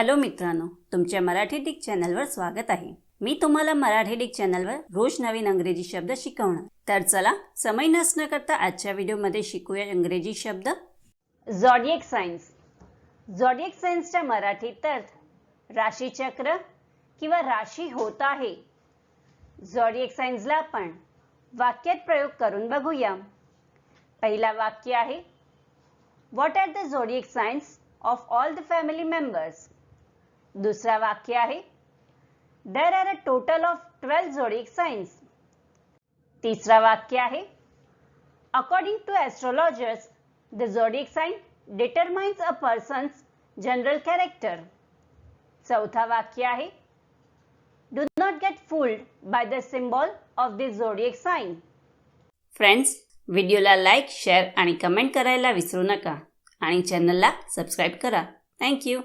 Hello मित्रांनो तुमच्या Marathi Dick चॅनलवर स्वागत आहे. मी तुम्हाला मराठी डिक चॅनलवर रोज नवीन अंग्रेजी शब्द शिकवणार. तर चला समय नसणं करता आजच्या व्हिडिओमध्ये शिकूया इंग्रजी शब्द. झॉडियक सायन्स झॉडियक सायन्सच्या मराठीत अर्थ राशीचक्र किंवा राशी होत आहे. झॉडियक सायन्सला आपण वाक्यात प्रयोग करून बघूया. पहिला वाक्य आहे what are the zodiac signs of all the family members दुसरा वाक्य आहे. There are a total of twelve zodiac signs तिसरा वाक्य आहे. According to astrologers the zodiac sign determines a person's general character चौथा वाक्य आहे. Do not get fooled by the symbol of the zodiac sign friends व्हिडिओला like share आणि comment करायला विसरू नका. आणि चॅनलला सबस्क्राईब करा. थँक्यू